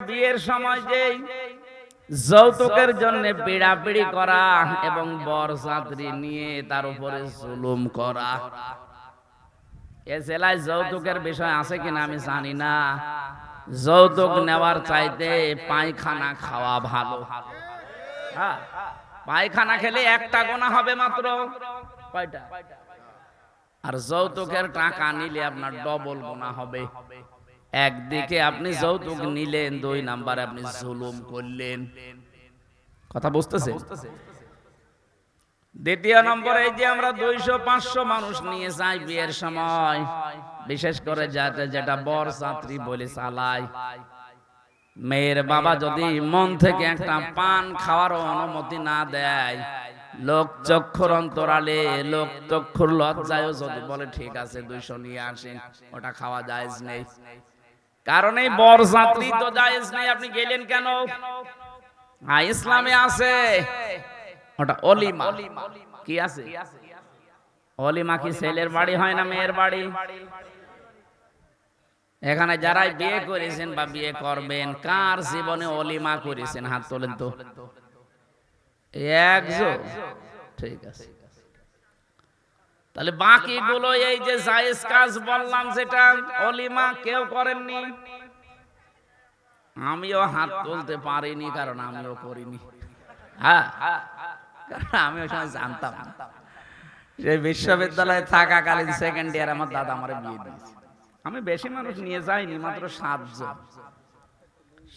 বিয়ের সময় যে যৌতুকের জন্য পিড়াপিড়ি করা এবং বর ছাত্রী নিয়ে তার উপরে জুলুম করা। এ জেলায় যৌতুকের বিষয় আছে কিনা আমি জানি না। যৌতুক নেওয়ার চাইতে পায়খানা খাওয়া ভালো। হ্যাঁ পায়খানা খেলে একটা গোনা হবে মাত্র। আর যৌতুকের টাকা নিলে আপনার ডবল গোনা হবে। একদিকে আপনি যৌতুক নিলেন, দুই নাম্বারে আপনি জুলুম করলেন। কথা বুঝতেছে দ্বিতীয় নম্বরে যে আমরা দুইশো, পাঁচশো মানুষ নিয়ে যাই বিয়ের সময়, বিশেষ করে যাতে যেটা বর ছাত্রী বলে চালায়। মেয়ের বাবা যদি মন থেকে একটা পান খাওয়ার অনুমতি না দেয়, লোক চক্ষুর অন্তরালে, লোক চক্ষুর লজ্জায় যদি বলে, ঠিক আছে, দুইশো নিয়ে আসেন, ওটা খাওয়া যায় নেই। কারণ এই বর যাত্রী তো জায়েজ নেই আপনি গেলেন কেন? হ্যাঁ ইসলামে আছে। ওটা অলিমা। কি আছে? অলিমা কি ছেলের বাড়ি হয় না মেয়ের বাড়ি? এখানে যারাই বিয়ে করেছেন বা বিয়ে করবেন কার জীবনে অলিমা করেছেন? হাত তোলেন তো। একজন। ঠিক আছে। তাহলে বাকিগুলো এই যে জায়েজ কাজ বললাম যেটা অলিমা কেউ করেননি। আমিও হাত তুলতে পারিনি, কারণ আমিও করিনি। হ্যাঁ আমি ওই সময় জানতাম। সেই বিশ্ববিদ্যালয়ে থাকাকালীন সেকেন্ড ইয়ার আমার দাদা আমার বিয়ে দিয়েছে। আমি বেশি মানুষ নিয়ে যাইনি, মাত্র সাতজন।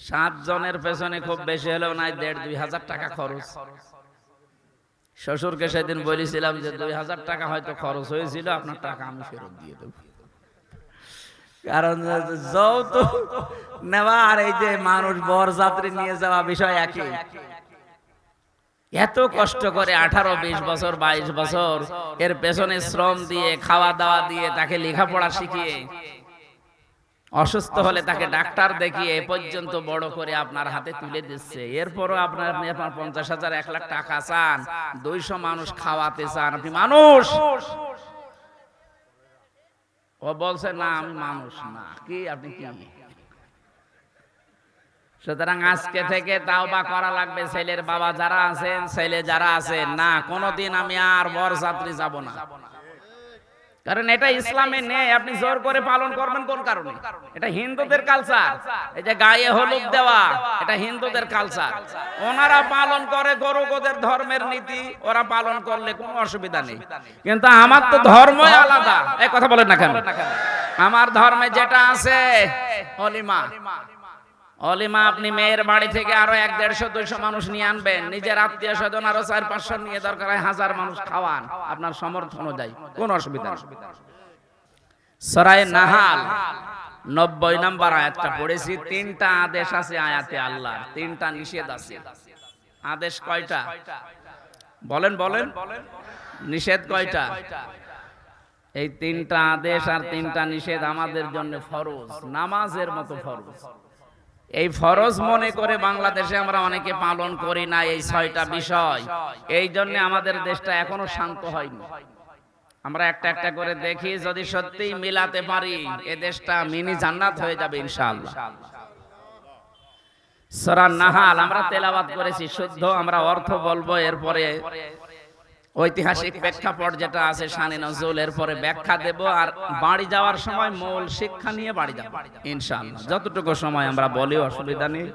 সাত জনের পেছনে খুব বেশি হলেও নাই, দেড় দুই হাজার টাকা খরচ। শ্বশুরকে সেদিন বলেছিলাম যে দুই হাজার টাকা হয়তো খরচ হয়েছিল, আপনার টাকা আমি ফেরত দিয়ে দেবো। কারণ যৌতুক নেওয়া আর এই যে মানুষ বর যাত্রী নিয়ে যাওয়া বিষয় একই। এত কষ্ট করে আঠারো, বিশ বছর, বাইশ বছর এর পেছনে শ্রম দিয়ে, খাওয়া দাওয়া দিয়ে তাকে লেখাপড়া শিখিয়ে অসুস্থ হলে তাকে ডাক্তার দেখিয়ে এ পর্যন্ত বড় করে আপনার হাতে তুলে দিচ্ছে। এরপরও আপনার আপনি আপনার পঞ্চাশ হাজার, এক লাখ টাকা চান, দুইশো মানুষ খাওয়াতে চান, আপনি মানুষ! ও বলছে, না, আমি মানুষ না, কি, আপনি কি সুতরাং আজকে থেকে তাও বা করা লাগবে, ছেলের বাবা যারা আছেন, ছেলে যারা আছেন, না, কোনোদিন আমি আর বর যাত্রী যাব না। কারণ এটা ইসলামে নেই। আপনি জোর করে পালন করবেন কোন কারণে? এটা হিন্দুদের কালচার। এই যে গায়ে হলুদ দেওয়া এটা হিন্দুদের কালচার। ওনারা পালন করে গরু ওদের ধর্মের নীতি ওরা পালন করলে কোনো অসুবিধা নেই। কিন্তু আমার তো ধর্মই আলাদা। এই কথা বলেন না কেন? আমার ধর্মে যেটা আছে অলিমা। অলিমা আপনি মেয়ের বাড়ি থেকে আরও এক দেড়শো, দুইশো মানুষ নিয়ে আনবেন। নিজের আত্মীয় স্বজন আরও চার, পাঁচশো নিয়ে দরকার হয় হাজার মানুষ খাওয়ান। আপনার সমর্থ অনুযায়ী। কোন অসুবিধা সরাই নাহাল, নব্বই নাম্বার আয়াতটা পড়েছি। তিনটা আদেশ আছে আয়াতে আল্লাহ তিনটা নিষেধ আছে। আদেশ কয়টা? বলেন বলেন। নিষেধ কয়টা? এই তিনটা আদেশ আর তিনটা নিষেধ আমাদের জন্য ফরজ। নামাজের মতো ফরজ। এই ফরজ মনে করে বাংলাদেশে আমরা অনেকে পালন করি না এই ছয়টা বিষয়। এই জন্য আমাদের দেশটা এখনও শান্ত হয়নি। আমরা একটা একটা করে দেখি যদি সত্যিই মিলাতে পারি এ দেশটা মিনি জান্নাত হয়ে যাবে ইনশাআল্লাহ। সূরা নাহাল আমরা তেলাওয়াত করেছি শুদ্ধ আমরা অর্থ বলব এরপরে ঐতিহাসিক প্রেক্ষাপট যেটা আছে শানে নজরুল এরপরে ব্যাখ্যা দেব আর বাড়ি যাওয়ার সময় মূল শিক্ষা নিয়ে বাড়ি যাব, ইনশাআল্লাহ। যতটুকু সময় আমরা বলি, অসুবিধা নেই।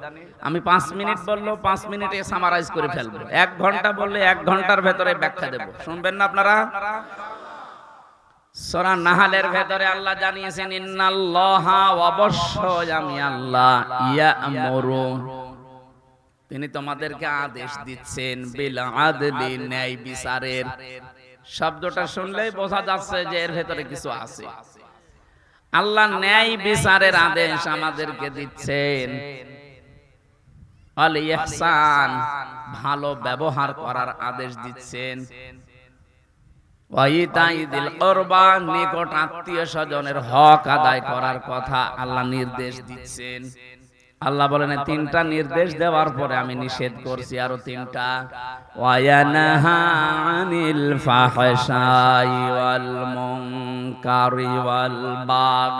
আমি পাঁচ মিনিট বলল, পাঁচ মিনিটে সামারাইজ করে ফেলব। এক ঘণ্টা বললে এক ঘণ্টার ভেতরে ব্যাখ্যা দেব। শুনবেন না আপনারা? সরা নাহালের ভেতরে আল্লাহ জানিয়েছেন, ইন্নাল্লাহা অবশ্যই আমি আল্লাহ ইয়ামুরু তিনি তোমাদেরকে আদেশ দিচ্ছেন বিল আদলি ন্যায় বিচারের শব্দটা শুনলেই বোঝা যাচ্ছে যে এর ভেতরে কিছু আছে। আল্লাহ ন্যায় বিচারের আদেশ আমাদেরকে দিচ্ছেন। আল ইহসান ভালো ব্যবহার করার আদেশ দিচ্ছেন। নিকট আত্মীয় স্বজনের হক আদায় করার কথা আল্লাহ নির্দেশ দিচ্ছেন। আল্লাহ বলেন তিনটা নির্দেশ দেওয়ার পরে আমি নিষেধ করছি আরও তিনটা। ওয়ায়ানাহা আনিল ফাহশাই ওয়াল মুনকারি ওয়াল বাগ।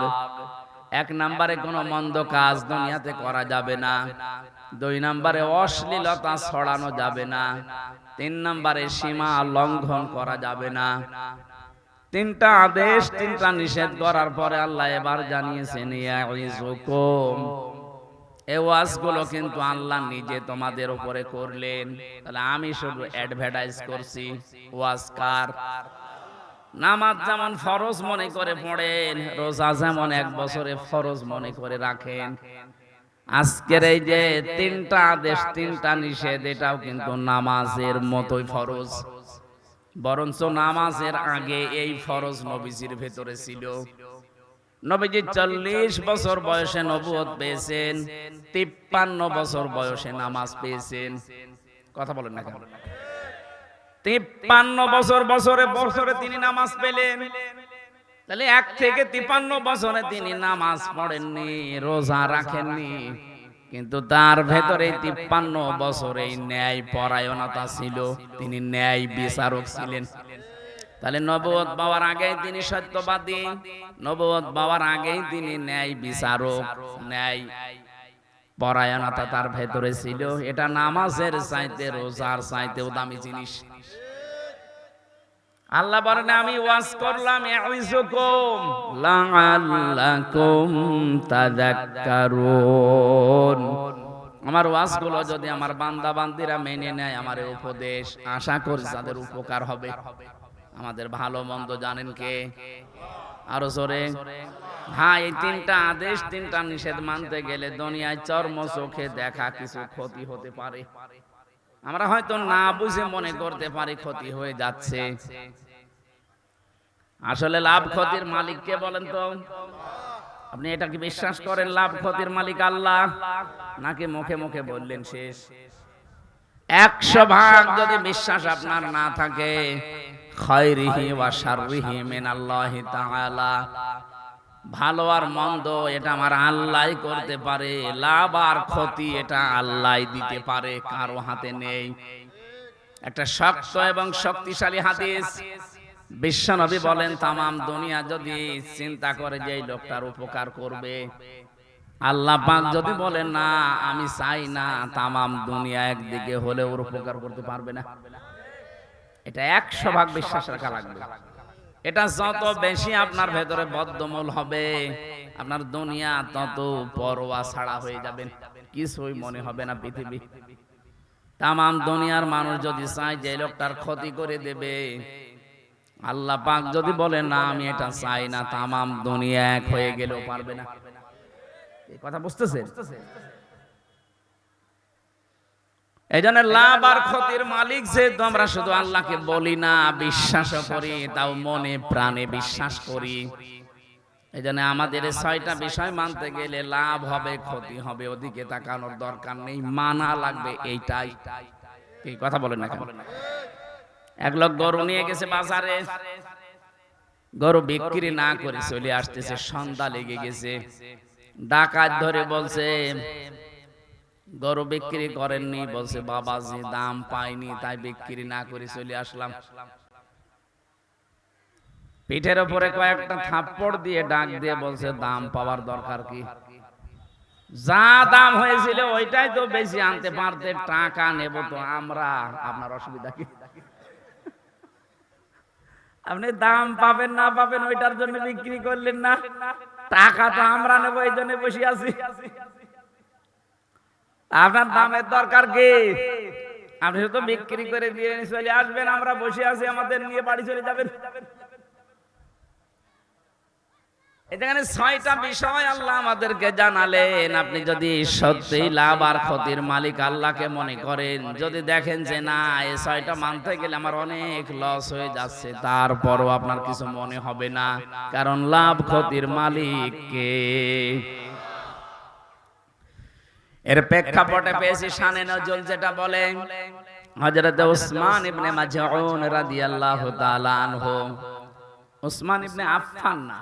এক নম্বরে কোনো মন্দ কাজ দুনিয়াতে করা যাবে না। দুই নম্বরে অশ্লীলতা ছড়ানো যাবে না। তিন নম্বরে সীমা লঙ্ঘন করা যাবে না। তিনটা আদেশ তিনটা নিষেধ করার পরে আল্লাহ এবার জানিয়েছেন ইয়াইজুকুম এই ওয়াজগুলো কিন্তু আল্লাহ নিজে তোমাদের উপরে করলেন। তাহলে আমি শুধু অ্যাডভার্টাইজ করছি, ওয়াজ কার? নামাজ যেমন ফরজ মনে করে পড়েন, রোজা যেমন এক বছরে ফরজ মনে করে রাখেন। আজকের এই যে তিনটা আদেশ, তিনটা নিষেধ, এটাও কিন্তু নামাজের মতোই ফরজ। বরঞ্চ নামাজের আগে এই ফরজ নবীজির ভেতরে ছিল। নবীজি চল্লিশ বছর বয়সে নবুয়ত পেয়েছেন তিপ্পান্ন বছর বয়সে নামাজ পেয়েছেন। কথা বলেন না কেন? তিপ্পান্ন বছর বছরে বছরে তিনি নামাজ পেলেন। তাহলে এক থেকে তিপ্পান্ন বছরে তিনি নামাজ পড়েননি রোজা রাখেননি। কিন্তু তার ভেতরে তিপ্পান্ন বছরে ন্যায় পরায়ণতা ছিল। তিনি ন্যায় বিচারক ছিলেন। তাহলে নবদ বাবার আগেই তিনি সত্যবাদী। নবদ বাবার আগেই তিনি ন্যায় বিচারক, ন্যায় পরায়ণতা তার ভেতরে ছিল। এটা নামাজের চাইতে, রোজার চাইতেও দামি জিনিস। আল্লাহ বলেন, আমি ওয়াজ করলাম ইয়াইজুকুম লাআল্লাকুম তাযাক্কারুন। আমার ওয়াজগুলো যদি আমার বান্দা বান্দিরা মেনে নেয়, আমার উপদেশ, আশা করি তাদের উপকার হবে। আমাদের ভালো মন্দ জানেন কে? আরও জোরে। হ্যাঁ এই তিনটা আদেশ তিনটা নিষেধ মানতে গেলে দুনিয়ায় চর্ম চোখে দেখা কিছু ক্ষতি হতে পারে। আমরা হয়তো না বুঝে মনে করতে পারি ক্ষতি হয়ে যাচ্ছে। আসলে লাভ ক্ষতির মালিক কে বলেন তো? আপনি এটা কি বিশ্বাস করেন লাভ ক্ষতির মালিক আল্লাহ? নাকি মুখে মুখে বললেন শেষ? একশো ভাগ যদি বিশ্বাস আপনার না থাকে খয়রিহি ওয়া শাররিহি মিন আল্লাহি তাআলা। ভালো আর মন্দ এটা আমার আল্লাহ করতে পারে লাভ আর ক্ষতি এটা আল্লাহ দিতে পারে কারও হাতে নেই। একটা শক্ত এবং শক্তিশালী হাদিস। বিশ্বনবী বলেন তামাম দুনিয়া যদি চিন্তা করে যে এই লোকটার উপকার করবে। আল্লাহ পাক যদি বলেন না আমি চাই না তামাম দুনিয়া একদিকে হলে ওর উপকার করতে পারবে না। এটা একশো ভাগ বিশ্বাস রাখা লাগবে। এটা যত বেশি আপনার ভেতরে বদ্ধমূল হবে আপনার দুনিয়া তত পরোয়া ছাড়া হয়ে যাবেন। কিছুই মনে হবে না পৃথিবী। তামাম দুনিয়ার মানুষ যদি চায় যে লোকটার ক্ষতি করে দেবে আল্লাহ পাক যদি বলে না আমি এটা চাই না তামাম দুনিয়া এক হয়ে গেলেও পারবে না। এই কথা বুঝতেছেন? এই জন্য লাভ আর ক্ষতির মালিক যেহেতু আমরা শুধু আল্লাহকে বলি না বিশ্বাস করি তাও মনে প্রাণে বিশ্বাস করি। এই জন্য আমাদের ছয়টা বিষয় মানতে গেলে লাভ হবে ক্ষতি হবে ওদিকে তাকানোর দরকার নেই মানা লাগবে এইটাই। এই কথা বলেন না? এক লোক গরু নিয়ে গেছে বাজারে গরু বিক্রি না করে চলে আসতেছে সন্ধ্যা লেগে গেছে। ডাকাত ধরে বলছে গরু বিক্রি করেননি বলছে বাবাজি দাম পাইনি তাই বিক্রি না করে চলে আসলাম। পিঠের উপরে কয়েকটা থাপ্পড় দিয়ে ডাক দিয়ে বলছে দাম পাওয়ার দরকার কি? যা দাম হয়েছিল ওইটাই তো বেশি আনতে পারতে টাকা নেব তো আমরা আপনার অসুবিধা কি? আপনি দাম পাবেন না পাবেন ওইটার জন্য বিক্রি করলেন না। টাকা তো আমরা নেব এই জন্য বসে আছি। আপনার দামের দরকার কি? আপনি তো বিক্রি করে দিয়ে চলে আসবেন আমরা বসে আছি আমাদের নিয়ে বাড়ি চলে যাবেন। এখানে ছয়টা বিষয় আল্লাহ আমাদেরকে জানালেন। আপনি যদি সত্যি লাভ আর ক্ষতির মালিক আল্লাহকে মনে করেন যদি দেখেন যে না এই ছয়টা মানতে গেলে আমার অনেক লস হয়ে যাচ্ছে তারপরও আপনার কিছু মনে হবে না কারণ লাভ ক্ষতির মালিক কে এর প্রেক্ষাপটে পেয়েছি শানে নজল যেটা বলে হযরত উসমান ইবনে মাজউন রাদিয়াল্লাহু তাআলা আনহু। উসমান ইবনে আফফান না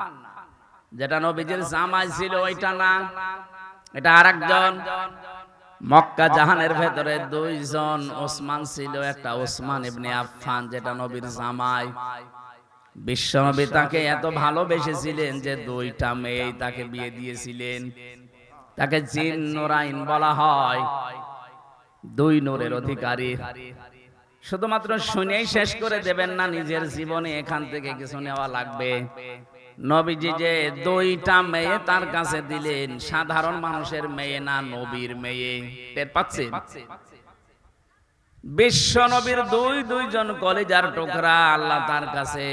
যেটা নবীজির জামাই ছিল ওইটা না। এটা আরেকজন মক্কা জাহানের ভেতরে দুইজন ওসমান ছিল একটা ওসমান ইবনে আফফান যেটা নবীর জামাই। বিশ্বনবী তাকে এত ভালোবেসেছিলেন যে দুইটা মেয়ে তাকে বিয়ে দিয়েছিলেন। তাকে জিন নোরাইন বলা হয়। দুই নূরের অধিকারী। শুধুমাত্র শুনেই শেষ করে দেবেন না, নিজের জীবনে এখান থেকে কিছু নেওয়া লাগবে। নবীজি যে দুইটা মেয়ে তার কাছে দিলেন, সাধারণ মানুষের মেয়ে না নবীর মেয়ে। টের পাচ্ছেন? বিশ্ব নবীর দুই দুইজন কলেজার টুকরা আল্লাহ তার কাছে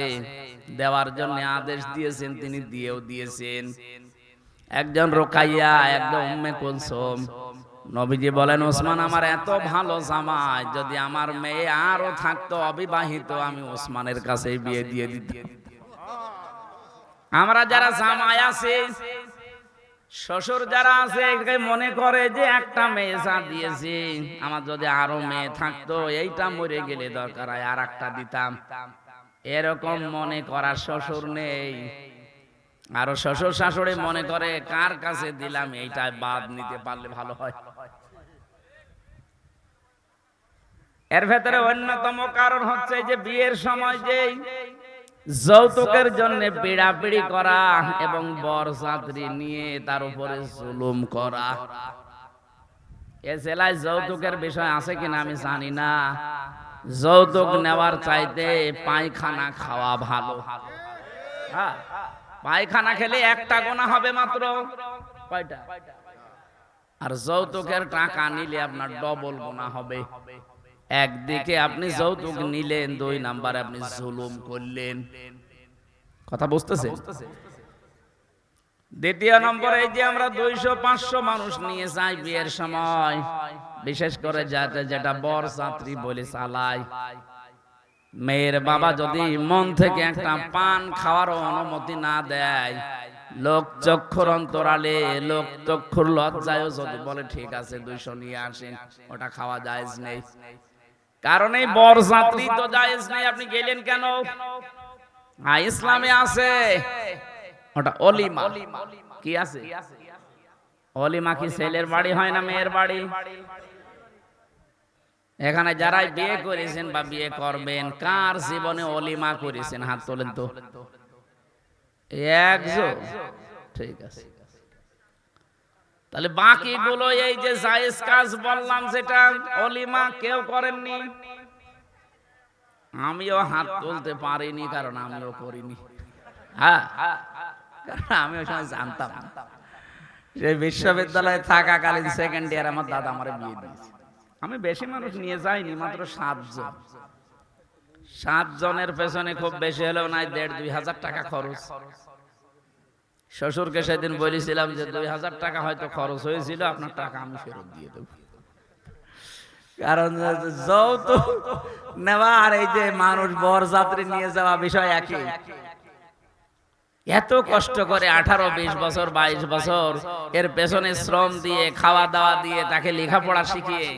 দেওয়ার জন্য আদেশ দিয়েছেন, তিনি দিয়েও দিয়েছেন। একজন রোকাইয়া, একজন উম্মে কুলসুম। নবীজি বলেন, ওসমান, আমার এত ভালো জামাই, যদি আমার মেয়ে আরও থাকতো, অবিবাহিত, আমি ওসমানের কাছে বিয়ে দিয়ে দিতাম। আমরা যারা জামাই আছে, শ্বশুর যারা আছে মনে করে যে একটা মেয়ে যা দিয়েছি, আমার যদি আরও মেয়ে থাকতো, এইটা মরে গেলে দরকার আর একটা দিতাম। এরকম মনে করার শ্বশুর নেই। আরও শ্বশুর শাশুড়ি মনে করে কার কাছে দিলাম এইটা বাদ নিতে পারলে ভালো হয়। এর ভেতরে অন্যতম কারণ হচ্ছে যে বিয়ের সময় যেই যৌতুকের জন্য পিড়াপিড়ি করা এবং বরযাত্রী নিয়ে তার উপরে জুলুম করা। এ জেলায় যৌতুকের বিষয় আছে কিনা আমি জানি না। যৌতুক নেওয়ার চাইতে পায়খানা খাওয়া ভালো। হ্যাঁ। পায়খানা খেলে একটা গোনা হবে মাত্র। কয়টা? আর যৌতুকের টাকা নিলে আপনার ডবল গোনা হবে। একদিকে আপনি যৌতুক নিলেন, দুই নাম্বার আপনি জুলুম করলেন। কথা বুঝতেছেন দ্বিতীয় নম্বরে এই যে আমরা দুইশো, পাঁচশো মানুষ নিয়ে যাই বিয়ের সময়, বিশেষ করে যাতে যেটা বর ছাত্রী বলে চালায়। মেয়ের বাবা যদি মন থেকে একটা পান খাওয়ার অনুমতি না দেয় লোক চক্ষুর অন্তরালে লোক চক্ষুর লজ্জায়ও যদি বলে ঠিক আছে দুইশো নিয়ে আসেন ওটা খাওয়া যায় নেই। কারণ এই বরযাত্রী তো জায়েজ নেই আপনি গেলেন কেন? হ্যাঁ ইসলামে আছে। ওটা অলিমা। কি আছে? অলিমা কি ছেলের বাড়ি হয় না মেয়ের বাড়ি? এখানে যারাই বিয়ে করেছেন বা বিয়ে করবেন কার জীবনে অলিমা করেছেন? হাত তোলেন তো। একজন ঠিক আছে। তাহলে এই যে জায়েজ কাজ বললাম যেটা অলিমা কেউ করেননি। আমিও হাত তুলতে পারিনি কারণ আমিও করিনি। হ্যাঁ। কারণ আমি ওই সময় জানতাম। সেই বিশ্ববিদ্যালয়ে থাকাকালীন সেকেন্ড ইয়ার আমার দাদা আমার বিয়ে দিয়েছে। আমি বেশি মানুষ নিয়ে যাইনি মাত্র সাতজন। সাত জনের পেছনে খুব বেশি হলেও নাই দেড় দুই হাজার টাকা খরচ। শ্বশুরকে সেদিন বলেছিলাম যে দুই হাজার টাকা হয়তো খরচ হয়েছিল আপনার টাকা আমি ফেরত দিয়ে দেব। কারণ যৌতুক নেওয়া আর এই যে মানুষ বরযাত্রী নিয়ে যাওয়া বিষয় একই। এত কষ্ট করে আঠারো, বিশ বছর, বাইশ বছর এর পেছনে শ্রম দিয়ে খাওয়া দাওয়া দিয়ে তাকে লেখাপড়া শিখিয়ে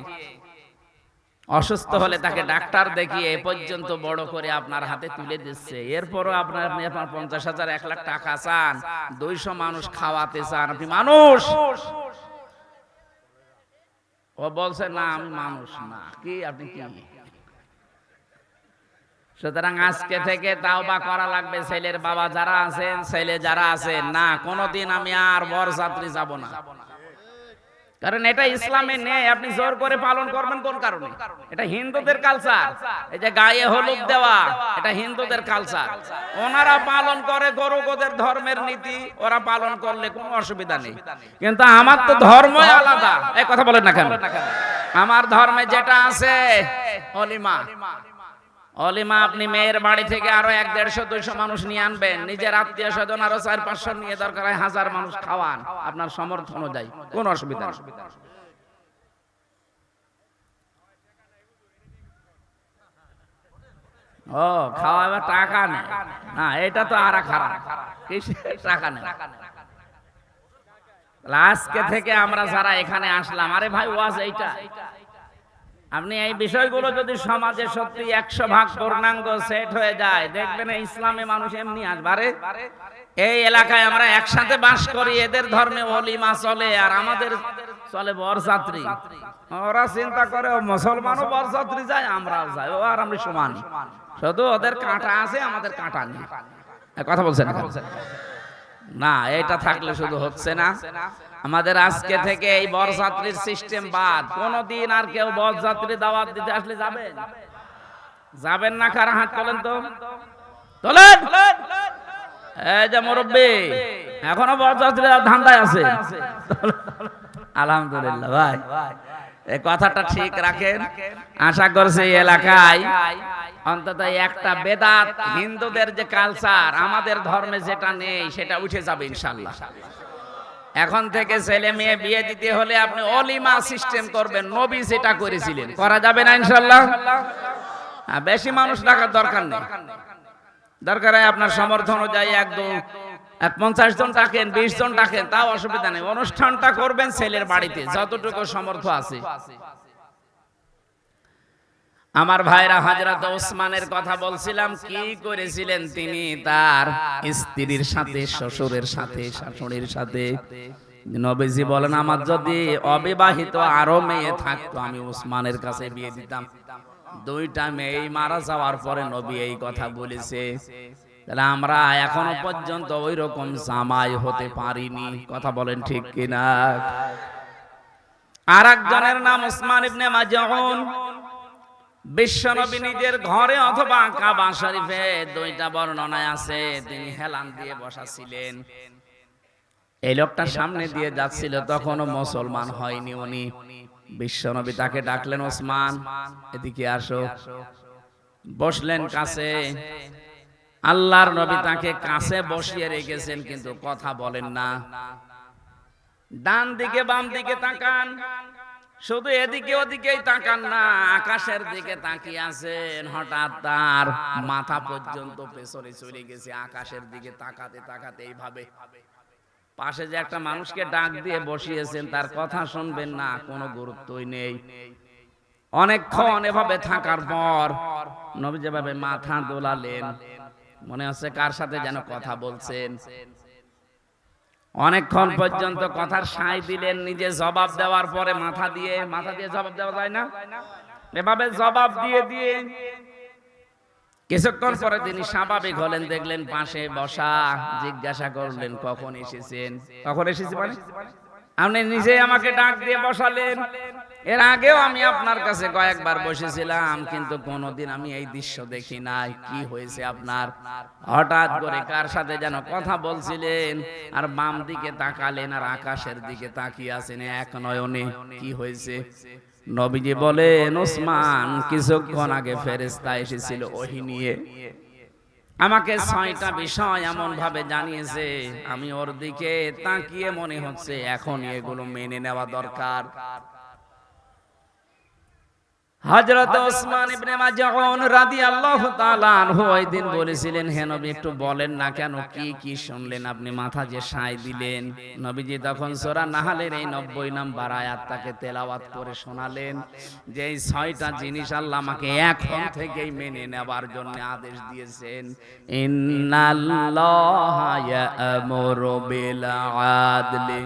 অসুস্থ হলে তাকে ডাক্তার দেখিয়ে এ পর্যন্ত বড় করে আপনার হাতে তুলে দিচ্ছে। এরপরও আপনার আপনি আপনার পঞ্চাশ হাজার, এক লাখ টাকা চান, দুইশো মানুষ খাওয়াতে চান। আপনি মানুষ! ও বলছে, না, আমি মানুষ না। কি, আপনি কি? সুতরাং আজকে থেকে তাও বা করা লাগবে ছেলের বাবা যারা আছেন, ছেলে যারা আছেন না, কোনোদিন আমি আর বর যাত্রী যাব না। কারণ এটা ইসলামে নেই আপনি জোর করে পালন করবেন কোন কারণে? এটা হিন্দুদের কালচার এই যে গায়ে হলুদ দেওয়া, এটা হিন্দুদের কালচার ওনারা পালন করে গরু গোদের ধর্মের নীতি, ওরা পালন করলে কোনো অসুবিধা নেই। কিন্তু আমার তো ধর্মই আলাদা। এই কথা বলেন না কেন? আমার ধর্মে যেটা আছে, অলিমা। অলিমা, আপনি মেয়ের বাড়ি থেকে আরও এক দেড়শো, দুইশো মানুষ নিয়ে আনবেন। নিজের আত্মীয় স্বজন আরও চার, পাঁচশো নিয়ে দরকার হয় হাজার মানুষ খাওয়ান। আপনার সমর্থ অনুযায়ী। কোন অসুবিধা। ও খাওয়াবার টাকা নেই। না, এটা তো আর খারাপ টাকা নেই? আজকে থেকে আমরা যারা এখানে আসলাম, আরে ভাই, ওয়াজ এইটা। আপনি এই বিষয়গুলো যদি সমাজে সত্যি একশো ভাগ পূর্ণাঙ্গ সেট হয়ে যায়, দেখবেন ইসলামে মানুষ এমনি আসবারে। এই এলাকায় আমরা একসাথে বাস করি, এদের ধর্মে অলিমা চলে আর আমাদের চলে বরযাত্রী। ওরা চিন্তা করে মুসলমানও বরযাত্রী যায়, আমরাও যাই, ও আর আমরা সমান শুধু ওদের কাঁটা আছে, আমাদের কাঁটা নেই। কথা বলছেন? না এটা থাকলে শুধু হচ্ছে না। আমাদের আজকে থেকে এই বরযাত্রীর সিস্টেম বাদ। কোনদিন আর কেউ বরযাত্রী দাওয়াত দিতে আসলে যাবেন। যাবেন। না কারা হাত তোলেন তো? তোলেন এই যে মুরব্বী এখনও বরযাত্রী ধান্দায় আছে। আলহামদুলিল্লাহ ভাই। এই কথাটা ঠিক রাখেন। আশা করছি এই এলাকায় অন্তত একটা বেদাত হিন্দুদের যে কালচার আমাদের ধর্মে যেটা নেই সেটা উঠে যাবে ইনশাল্লাহ এখন থেকে ছেলে মেয়ে বিয়ে দিতে হলে আপনি অলিমা সিস্টেম করবেন, নবী যেটা করেছিলেন। করা যাবে না ইনশাল্লাহ বেশি মানুষ রাখার দরকার নেই। দরকার হয় আপনার সমর্থন অনুযায়ী একদম পঞ্চাশ জন রাখেন বিশ জন রাখেন তাও অসুবিধা নেই। অনুষ্ঠানটা করবেন ছেলের বাড়িতে, যতটুকু সমর্থ আছে। আমার ভাইরা হাজরাত ওসমানের কথা বলছিলাম, কি করেছিলেন তিনি? তার স্ত্রীর সাথে, শ্বশুরের সাথে, শাশুড়ির সাথে। নবীজি বলেন, আমার যদি অবিবাহিত আরও মেয়ে থাকতো, আমি ওসমানের কাছে বিয়ে দিতাম। দুইটা মেয়ে মারা যাওয়ার পরে নবী এই কথা বলেছে। তাহলে আমরা এখনও পর্যন্ত ওই রকম জামাই হতে পারিনি, কথা বলেন ঠিক কিনা? আর একজনের নাম ওসমান ইবনে মাজউন। বিশ্বনবী নিজের ঘরে অথবা কাবা শরীফে দুইটা বর্ণনায় আছে, তিনি হেলান দিয়ে বসাছিলেন। এই লোকটা সামনে দিয়ে যাচ্ছিল, তখনও মুসলমান হয়নি উনি। বিশ্বনবী তাকে ডাকলেন, ওসমান, এদিকে আসো। বসলেন কাছে। আল্লাহর নবী তাকে কাছে বসিয়ে রেখেছেন, কিন্তু কথা বলেন না। ডান দিকে, বাম দিকে তাকান। শুধু এদিকে ওদিকেই তাকান না, আকাশের দিকে তাকিয়ে আছেন হঠাৎ তার মাথা পর্যন্ত পেছনে চলে গেছে, আকাশের দিকে তাকাতে তাকাতে এইভাবে। পাশে যে একটা মানুষকে ডাক দিয়ে বসিয়েছেন, তার কথা শুনবেন না, কোনো গুরুত্বই নেই। অনেকক্ষণ এভাবে থাকার পর নবী যেভাবে মাথা দোলালেন, মনে হচ্ছে কার সাথে যেন কথা বলছেন। অনেকক্ষণ পর্যন্ত কথার সাঁই দিলেন নিজে জবাব দেওয়ার পরে মাথা দিয়ে মাথা দিয়ে জবাব দেওয়া যায় না। এভাবে জবাব দিয়ে দিয়ে কিছুক্ষণ পরে তিনি স্বাভাবিক হলেন দেখলেন পাশে বসা জিজ্ঞাসা করলেন কখন এসেছেন? কখন এসেছি মানে? আপনি নিজে আমাকে ডাক দিয়ে বসালেন। এর আগেও আমি আপনার কাছে কয়েকবার বসেছিলাম, কিন্তু কোনোদিন আমি এই দৃশ্য দেখি নাই। কি হয়েছে আপনার? হঠাৎ করে কার সাথে যেন কথা বলছিলেন, আর বাম দিকে তাকালেন, আর আকাশের দিকে তাকিয়ে আছেন এক নয়নে। কি হয়েছে? নবীজি বলেন, ওসমান কিছুক্ষণ আগে ফেরেস্তা এসেছিল ওহি নিয়ে। আমাকে ছয়টা বিষয় এমন ভাবে জানিয়েছে। আমি ওর দিকে তাকিয়ে মনে হচ্ছে এখন এগুলো মেনে নেওয়া দরকার। হযরত ওসমান ইবনে মাজউন রাদিয়াল্লাহু তাআলা আনহু ওই দিন বলেছিলেন হে নবী একটু বলেন না কেন? কি কি শুনলেন আপনি? মাথা যে সায় দিলেন। নবীজি তখন সূরা নাহালের এই 90 নম্বর আয়াতটাকে তেলাওয়াত করে শোনালেন। যে এই ছয়টা জিনিস আল্লাহ আমাকে এখন থেকেই মেনে নেবার জন্য আদেশ দিয়েছেন। ইন্নাল্লাহা ইয়া'মুরু বিল আদলি।